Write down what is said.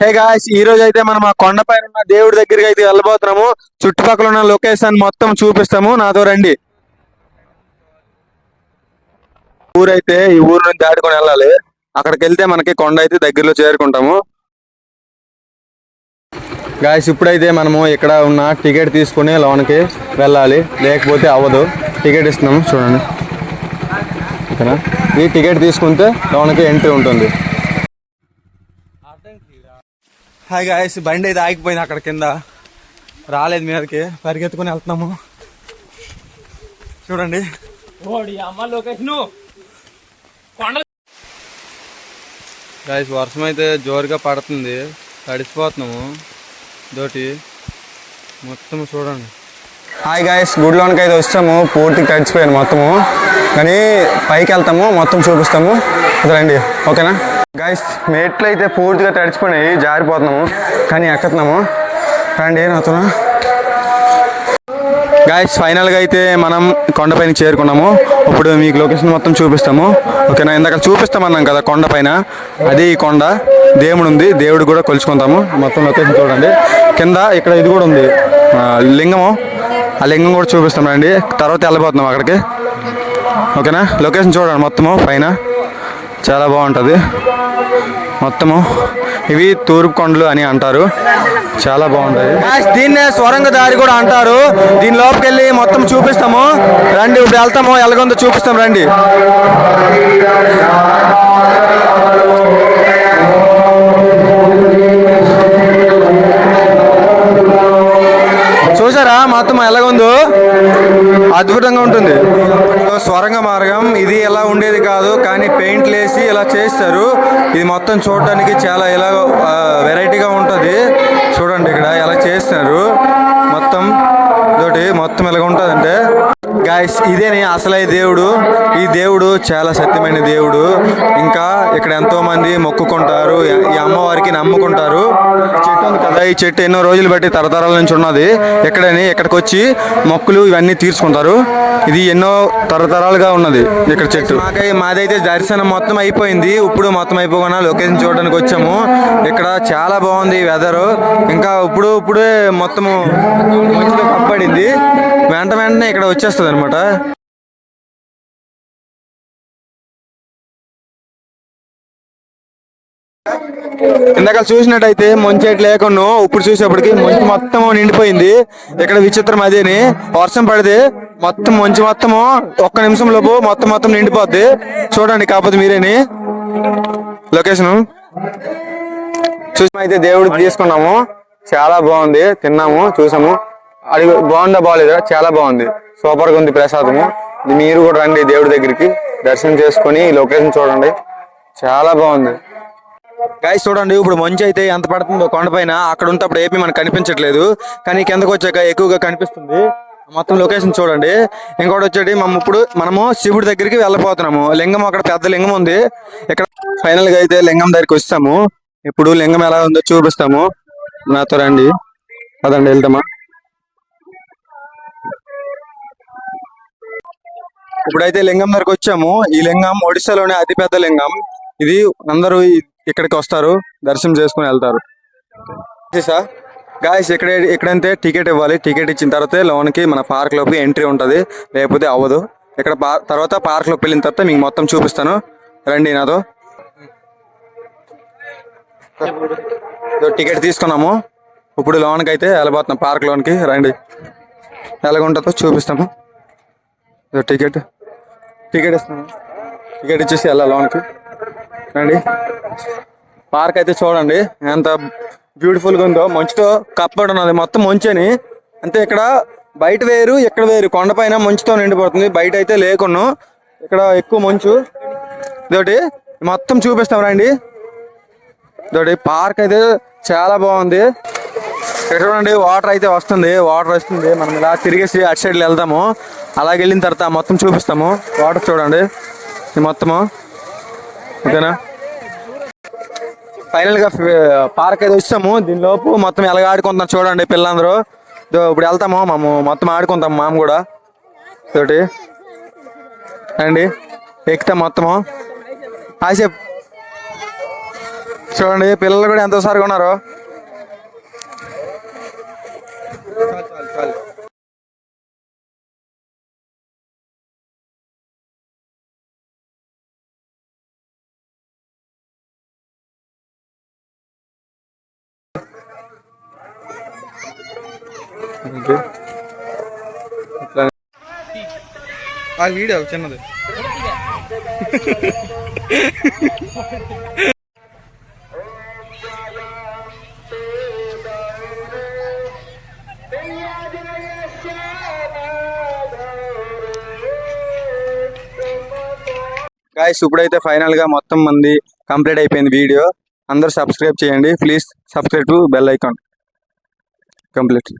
Hey guys ఈ రోజు అయితే మనం ఆ కొండపైన ఉన్న దేవుడి దగ్గరికి అయితే వెళ్ళబోతున్నాము. చుట్టుపక్కల ఉన్న లొకేషన్ మొత్తం చూపిస్తాము. నాతో రండి. ఊరైతే ఈ ఊరు నుంచి దాటుకొని వెళ్ళాలి. అక్కడికి వెళ్తే మనకి కొండ అయితే దగ్గరలో చేరుకుంటాము. గాయస్ ఇప్పుడైతే మనము ఇక్కడ ఉన్న టికెట్ తీసుకుని లోనికి వెళ్ళాలి. లేకపోతే అవ్వదు. టికెట్ ఇస్తున్నాము. చూడండి. ఓకేనా? ఈ టికెట్ తీసుకుంటే లోనికి ఎంట్రీ ఉంటుంది. హాయ్ గాయస్ బండి అయితే ఆగిపోయింది అక్కడ కింద. రాలేదు మీదకి పరిగెత్తుకుని వెళ్తున్నాము. చూడండి. గాయస్ వర్షం అయితే జోరుగా పడుతుంది. తడిసిపోతున్నాము. దోటి మొత్తం చూడండి. హాయ్ గాయస్ గుడిలోనికి అయితే వచ్చాము. పూర్తిగా తడిచిపోయాను మొత్తము. కానీ పైకి వెళ్తాము. మొత్తం చూపిస్తాము. రండి. ఓకేనా? గైస్ మెట్లు అయితే పూర్తిగా తడిచిపోయినాయి జారిపోతున్నాము కానీ ఎక్కుతున్నాము? రండి నాతో గాయస్ ఫైనల్గా అయితే మనం కొండపైన చేరుకున్నాము. ఇప్పుడు మీకు లొకేషన్ మొత్తం చూపిస్తాము. ఓకేనా? ఇందాక చూపిస్తామన్నాం కదా కొండపైన అది ఈ కొండ. దేవుడు ఉంది దేవుడు కూడా కొలుచుకుంటాము. మొత్తం లొకేషన్ చూడండి. కింద ఇక్కడ ఇది కూడా ఉంది. లింగము. ఆ లింగం కూడా చూపిస్తాం రండి. తర్వాత వెళ్ళిపోతున్నాం అక్కడికి. ఓకేనా? లొకేషన్ చూడండి మొత్తము పైన. చాలా బాగుంటుంది. మొత్తము ఇవి తూర్పు కొండలు అని అంటారు. చాలా బాగుంటాయి దీన్నే స్వరంగ దారి కూడా అంటారు. దీని లోపలికి వెళ్ళి మొత్తం చూపిస్తాము. రండి ఇప్పుడు వెళ్తాము. ఎలాగొందో చూపిస్తాం రండి. చూసారా? మొత్తం ఎలాగుందో అద్భుతంగా ఉంటుంది. స్వరంగ మార్గం. ఇది ఎలా ఉండేది కాదు కానీ పెయింట్లు వేసి ఇలా చేస్తారు. ఇది మొత్తం చూడటానికి చాలా ఇలా గాయస్ ఇదేనే అసలై దేవుడు. ఈ దేవుడు చాలా సత్యమైన దేవుడు. ఇంకా ఇక్కడ ఎంతో మంది మొక్కుకుంటారు. ఈ అమ్మవారికి నమ్ముకుంటారు. చెట్టు ఉంది కదా ఈ చెట్టు ఎన్నో రోజులు బట్టి తరతరాల నుంచి ఉన్నది. ఎక్కడని ఇక్కడికి వచ్చి మొక్కులు ఇవన్నీ తీర్చుకుంటారు. ఇది ఎన్నో తరతరాలుగా ఉన్నది ఇక్కడ చెట్టు. మాకై మాదైతే దర్శనం మొత్తం అయిపోయింది. ఇప్పుడు మొత్తం అయిపోకుండా లొకేషన్ చూడడానికి వచ్చాము. ఇక్కడ చాలా బాగుంది వెదర్ ఇంకా ఇప్పుడు ఇప్పుడే మొత్తము మంచిగా వెంట వెంటనే ఇక్కడ వచ్చేస్తుంది అనమాట ఇందాక చూసినట్టయితే మంచి లేకుండా ఇప్పుడు చూసేప్పటికి మంచు మొత్తం నిండిపోయింది. ఇక్కడ విచిత్రం అదేని. వర్షం పడితే మొత్తం మంచు మొత్తము ఒక్క నిమిషం లోపు మొత్తం మొత్తం నిండిపోద్ది. చూడండి కాకపోతే మీరేని. లొకేషన్. చూసి అయితే దేవుడికి తీసుకున్నాము. చాలా బాగుంది. తిన్నాము చూసాము. అది బాగుందా బాగాలేదా చాలా బాగుంది. సూపర్గా ఉంది ప్రసాదము. మీరు కూడా రండి దేవుడి దగ్గరికి. దర్శనం చేసుకొని ఈ లొకేషన్ చూడండి. చాలా బాగుంది. గాయస్ చూడండి ఇప్పుడు మంచు అయితే ఎంత పడుతుందో కొండపైన అక్కడ ఉంటప్పుడు ఏపీ మనకు కనిపించట్లేదు. కానీ కిందకు వచ్చాక ఎక్కువగా కనిపిస్తుంది. మొత్తం లొకేషన్ చూడండి. ఇంకోటి వచ్చేటి మనం ఇప్పుడు మనము శివుడి దగ్గరికి వెళ్ళబోతున్నాము. లింగం అక్కడ పెద్ద లింగం ఉంది. ఇక్కడ ఫైనల్గా అయితే లింగం దగ్గరికి వస్తాము. ఇప్పుడు లింగం ఎలా ఉందో చూపిస్తాము. నాతో రండి. అదండి వెళ్తామా ఇప్పుడైతే లింగం దగ్గరకు వచ్చాము. ఈ లింగం ఒడిశాలోనే అతిపెద్ద లింగం. ఇది అందరూ ఇక్కడికి వస్తారు దర్శనం చేసుకుని వెళ్తారు. సార్ గాయస్ ఇక్కడ ఇక్కడంతే టికెట్ ఇవ్వాలి. టికెట్ ఇచ్చిన తర్వాత లోనికి మన పార్క్లోకి ఎంట్రీ ఉంటుంది. లేకపోతే అవ్వదు. ఇక్కడ తర్వాత పార్క్లోకి వెళ్ళిన తర్వాత మీకు మొత్తం చూపిస్తాను. రండి నాతో. ఇదో టికెట్ తీసుకున్నాము. ఇప్పుడు లోనికి అయితే వెళ్ళబోతున్నాం. పార్క్ లోనికి రండి. ఎలాగుంటుందో చూపిస్తాము. టికెట్. టికెట్ ఇస్తాను టికెట్ ఇచ్చేసి వెళ్ళాలి లోనికి. రండి. పార్క్ అయితే చూడండి. ఎంత బ్యూటిఫుల్గా ఉందో. మంచుతో కప్పడం ఉన్నది. మొత్తం మంచని. అంటే ఇక్కడ బయట వేరు ఇక్కడ వేరు. కొండపైన మంచుతో నిండిపోతుంది. బయట అయితే లేకున్నా. ఇక్కడ ఎక్కువ మంచు. ఇదోటి. మొత్తం చూపిస్తాం రండి. ఇదోటి. పార్క్ అయితే చాలా బాగుంది. ఇక్కడ చూడండి వాటర్ అయితే వస్తుంది. వాటర్ వస్తుంది. మనం ఇలా తిరిగేసి అటు సైడ్ వెళ్దాము. అలాగే వెళ్ళిన తర్వాత మొత్తం చూపిస్తాము. వాటర్ చూడండి. ఇది మొత్తము. ఓకేనా? ఫైనల్గా పార్క్ అయితే వచ్చాము. దీనిలోపు మొత్తం ఎలాగ ఆడుకుంటున్నారు చూడండి పిల్లలందరూ. ఇప్పుడు వెళ్తాము. మేము మొత్తం ఆడుకుంటాము మామ కూడా. తోటి అండి ఎక్కుతాం మొత్తము. ఆసేపు చూడండి పిల్లలు కూడా ఎంతోసారిగా ఉన్నారు. ఆ వీడియో చిన్నది. గాయస్ ఇప్పుడైతే ఫైనల్గా మొత్తం మంది కంప్లీట్ అయిపోయింది వీడియో. అందరూ సబ్స్క్రైబ్ చేయండి. Please subscribe to bell icon complete